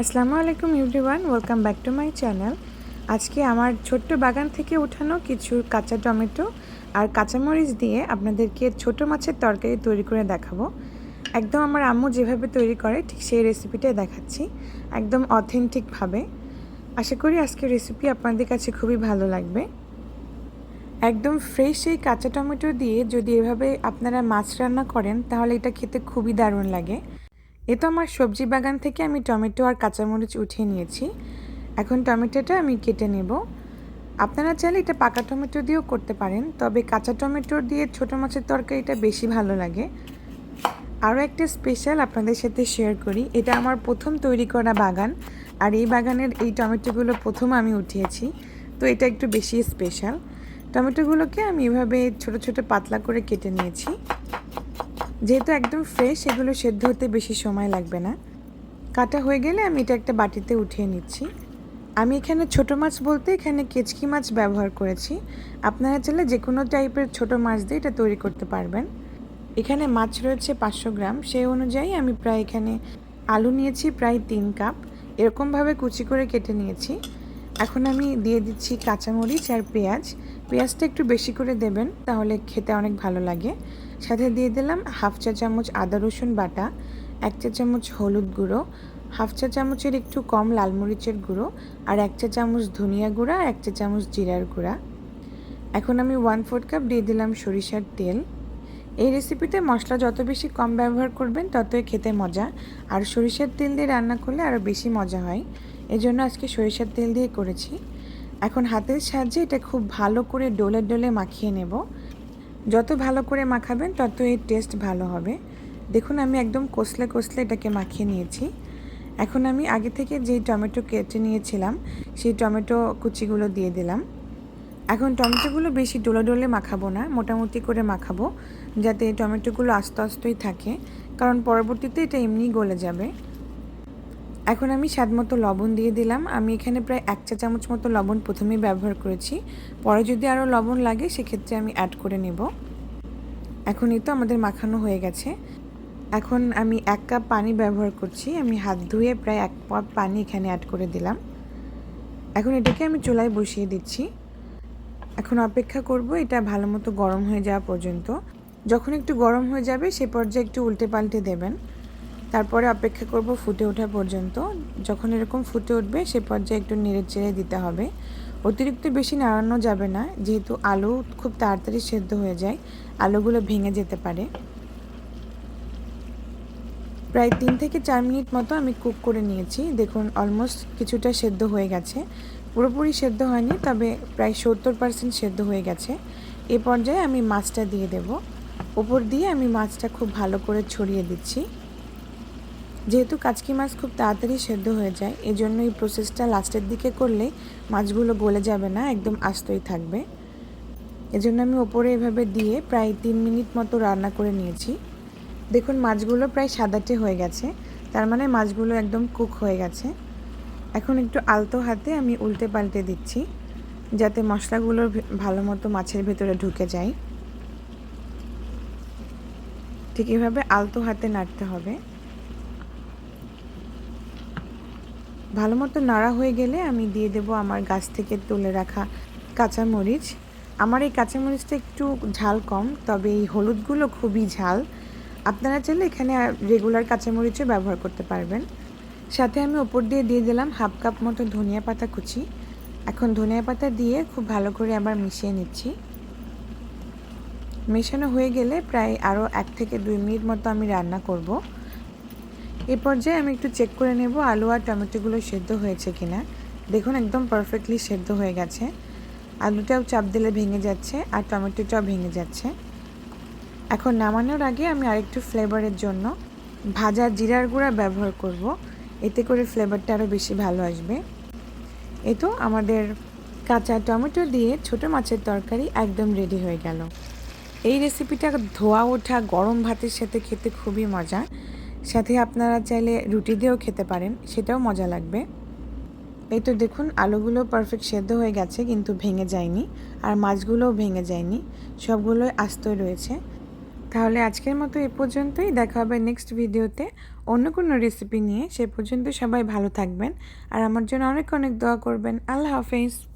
আসসালামু আলাইকুম everyone, welcome back to my channel. আজকে আমার ছোট্ট বাগান থেকে উঠানো কিছু কাঁচা টমেটো আর কাঁচামরিচ দিয়ে আপনাদেরকে ছোট মাছের তরকারি তৈরি করে দেখাবো। একদম আমার আম্মু যেভাবে তৈরি করে, ঠিক সেই রেসিপিটাই দেখাচ্ছি, একদম অথেন্টিকভাবে আশা করি আজকের রেসিপি আপনাদের কাছে খুবই ভালো লাগবে। একদম ফ্রেশ এই কাঁচা টমেটো দিয়ে যদি এভাবে আপনারা মাছ রান্না করেন, তাহলে এটা খেতে খুবই দারুণ লাগে। এ তো আমার সবজি বাগান থেকে আমি টমেটো আর কাঁচামরিচ উঠিয়ে নিয়েছি। এখন টমেটোটা আমি কেটে নেব। আপনারা চাইলে এটা পাকা টমেটো দিয়েও করতে পারেন, তবে কাঁচা টমেটো দিয়ে ছোটো মাছের তরকারিটা বেশি ভালো লাগে। আরও একটা স্পেশাল আপনাদের সাথে শেয়ার করি, এটা আমার প্রথম তৈরি করা বাগান, আর এই বাগানের এই টমেটোগুলো প্রথম আমি উঠিয়েছি, তো এটা একটু বেশি স্পেশাল টমেটোগুলোকে আমি এভাবে ছোট ছোট পাতলা করে কেটে নিয়েছি। যেহেতু একদম ফ্রেশ এগুলো সেদ্ধ হতে বেশি সময় লাগবে না। কাটা হয়ে গেলে আমি এটা একটা বাটিতে উঠিয়ে নিচ্ছি। আমি এখানে ছোট মাছ বলতে এখানে কেচকি মাছ ব্যবহার করেছি। আপনারা চাইলে যে কোনো টাইপের ছোট মাছ দিয়ে এটা তৈরি করতে পারবেন। এখানে মাছ রয়েছে পাঁচশো গ্রাম। সেই অনুযায়ী আমি প্রায় এখানে আলু নিয়েছি প্রায় তিন কাপ। এরকমভাবে কুচি করে কেটে নিয়েছি। এখন আমি দিয়ে দিচ্ছি কাঁচামরিচ আর পেঁয়াজ। পেঁয়াজটা একটু বেশি করে দেবেন, তাহলে খেতে অনেক ভালো লাগে। সাথে দিয়ে দিলাম হাফ চা চামচ আদা রসুন বাটা, এক চা চামচ হলুদ গুঁড়ো, হাফ চা চামচের একটু কম লাল মরিচের গুঁড়ো আর এক চা চামচ ধনিয়া গুঁড়া আর এক চা চামচ জিরার গুঁড়া। এখন আমি ওয়ান ফোর্থ কাপ দিয়ে দিলাম সরিষার তেল। এই রেসিপিতে মশলা যত বেশি কম ব্যবহার করবেন, ততই খেতে মজা। আর সরিষার তেল দিয়ে রান্না করলে আরও বেশি মজা হয়। এজন্য আজকে সরিষার তেল দিয়ে করেছি। এখন হাতের সাহায্যে এটা খুব ভালো করে ডোলে ডোলে মাখিয়ে নেব। যত ভালো করে মাখাবেন, তত এর টেস্ট ভালো হবে। দেখুন, আমি একদম কষলে কষলে এটাকে মাখিয়ে নিয়েছি। এখন আমি আগে থেকে যেই টমেটো কেটে নিয়েছিলাম, সেই টমেটো কুচিগুলো দিয়ে দিলাম। এখন টমেটোগুলো বেশি ডোলে ডোলে মাখাবো না, মোটামুটি করে মাখাবো, যাতে টমেটোগুলো আস্তে আস্তেই থাকে। কারণ পরবর্তীতে এটা এমনি গলে যাবে। এখন আমি স্বাদ মতো লবণ দিয়ে দিলাম। আমি এখানে প্রায় এক চা চামচ মতো লবণ প্রথমেই ব্যবহার করেছি। পরে যদি আরও লবণ লাগে, সেক্ষেত্রে আমি অ্যাড করে নেব। এখন এই তো আমাদের মাখানো হয়ে গেছে। এখন আমি এক কাপ পানি ব্যবহার করছি। আমি হাত ধুয়ে প্রায় এক কাপ পানি এখানে অ্যাড করে দিলাম। এখন এটাকে আমি চুলায় বসিয়ে দিচ্ছি। এখন অপেক্ষা করব এটা ভালো মতো গরম হয়ে যাওয়া পর্যন্ত। যখন একটু গরম হয়ে যাবে, সে পর্যায়ে একটু উল্টে পাল্টে দেবেন। তারপরে অপেক্ষা করব ফুটে ওঠা পর্যন্ত। যখন এরকম ফুটে উঠবে, সে পর্যায়ে একটু নেড়ে চেড়ে দিতে হবে। অতিরিক্ত বেশি নাড়ানো যাবে না, যেহেতু আলু খুব তাড়াতাড়ি সেদ্ধ হয়ে যায়, আলুগুলো ভেঙে যেতে পারে। প্রায় তিন থেকে চার মিনিট মতো আমি কুক করে নিয়েছি। দেখুন অলমোস্ট কিছুটা সেদ্ধ হয়ে গেছে। পুরোপুরি সেদ্ধ হয়নি, তবে প্রায় সত্তর পার্সেন্ট সেদ্ধ হয়ে গেছে। এ পর্যায়ে আমি মাছটা দিয়ে দেব। ওপর দিয়ে আমি মাছটা খুব ভালো করে ছড়িয়ে দিচ্ছি। যেহেতু কাচকি মাছ খুব তাড়াতাড়ি সেদ্ধ হয়ে যায় এজন্য এই প্রসেসটা লাস্টের দিকে করলে মাছগুলো গলে যাবে না, একদম আস্তই থাকবে। এজন্য আমি ওপরে এভাবে দিয়ে প্রায় তিন মিনিট মতো রান্না করে নিয়েছি। দেখুন, মাছগুলো প্রায় সাদাটে হয়ে গেছে, তার মানে মাছগুলো একদম কুক হয়ে গেছে। এখন একটু আলতো হাতে আমি উল্টে পাল্টে দিচ্ছি, যাতে মশলাগুলো ভালো মতো মাছের ভেতরে ঢুকে যায়। ঠিক এভাবে আলতো হাতে নাড়তে হবে। ভালো মতো নাড়া হয়ে গেলে আমি দিয়ে দেব আমার গাছ থেকে তুলে রাখা কাঁচামরিচ। আমার এই কাঁচামরিচটা একটু ঝাল কম, তবে এই হলুদগুলো খুবই ঝাল। আপনারা চাইলে এখানে রেগুলার কাঁচামরিচও ব্যবহার করতে পারবেন। সাথে আমি ওপর দিয়ে দিয়ে দিলাম হাফ কাপ মতো ধনিয়া পাতা কুচি। এখন ধনিয়া পাতা দিয়ে খুব ভালো করে আবার মিশিয়ে নিচ্ছি। মেশানো হয়ে গেলে প্রায় আরও এক থেকে দুই মিনিট মতো আমি রান্না করব। এ পর্যায়ে আমি একটু চেক করে নেব আলু আর টমেটোগুলো সেদ্ধ হয়েছে কিনা। দেখুন, একদম পারফেক্টলি সেদ্ধ হয়ে গেছে। আলুটাও চাপ দিলে ভেঙে যাচ্ছে আর টমেটোটাও ভেঙে যাচ্ছে। এখন নামানোর আগে আমি আরেকটু ফ্লেভারের জন্য ভাজা জিরার গুঁড়া ব্যবহার করব। এতে করে ফ্লেভারটা আরও বেশি ভালো আসবে। এ তো আমাদের কাঁচা টমেটো দিয়ে ছোট মাছের তরকারি একদম রেডি হয়ে গেল। এই রেসিপিটা ধোয়া ওঠা গরম ভাতের সাথে খেতে খুবই মজা সাথে আপনারা চাইলে রুটি দিয়েও খেতে পারেন, সেটাও মজা লাগবে। এই তো দেখুন, আলুগুলো পারফেক্ট সেদ্ধ হয়ে গেছে, কিন্তু ভেঙে যায়নি, আর মাছগুলোও ভেঙে যায়নি, সবগুলোই আস্তই রয়েছে। তাহলে আজকের মতো এ পর্যন্তই, দেখা হবে নেক্সট ভিডিওতে অন্য কোনো রেসিপি নিয়ে, সে পর্যন্ত সবাই ভালো থাকবেন, আর আমার জন্য অনেক অনেক দোয়া করবেন। আল্লাহ হাফেজ।